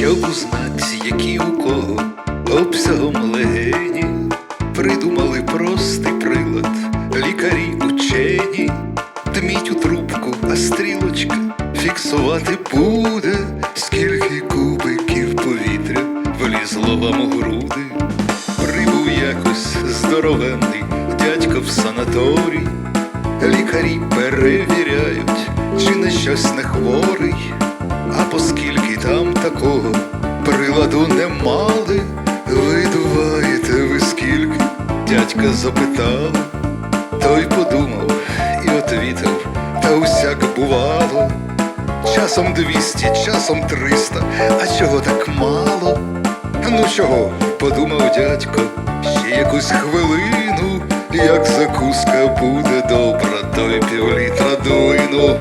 щоб узнать, які у кого обсягом легені придумали простий прилад, лікарі учені, тміть у трубку, а стрілочка фіксувати буде, скільки кубиків повітря влізло вам у груди, прибув якось здоровенний дядько в санаторій, лікарі перевіряють, чи на щось не хворий а поскільки там такого приладу не мали, видуваєте ви скільки? Дядька запитав, той подумав і отвітив, та усяк бувало. Часом двісті, часом триста, а чого так мало? Ну чого, подумав дядько, ще якусь хвилину, як закуска буде добра, то й півлітра дуйну.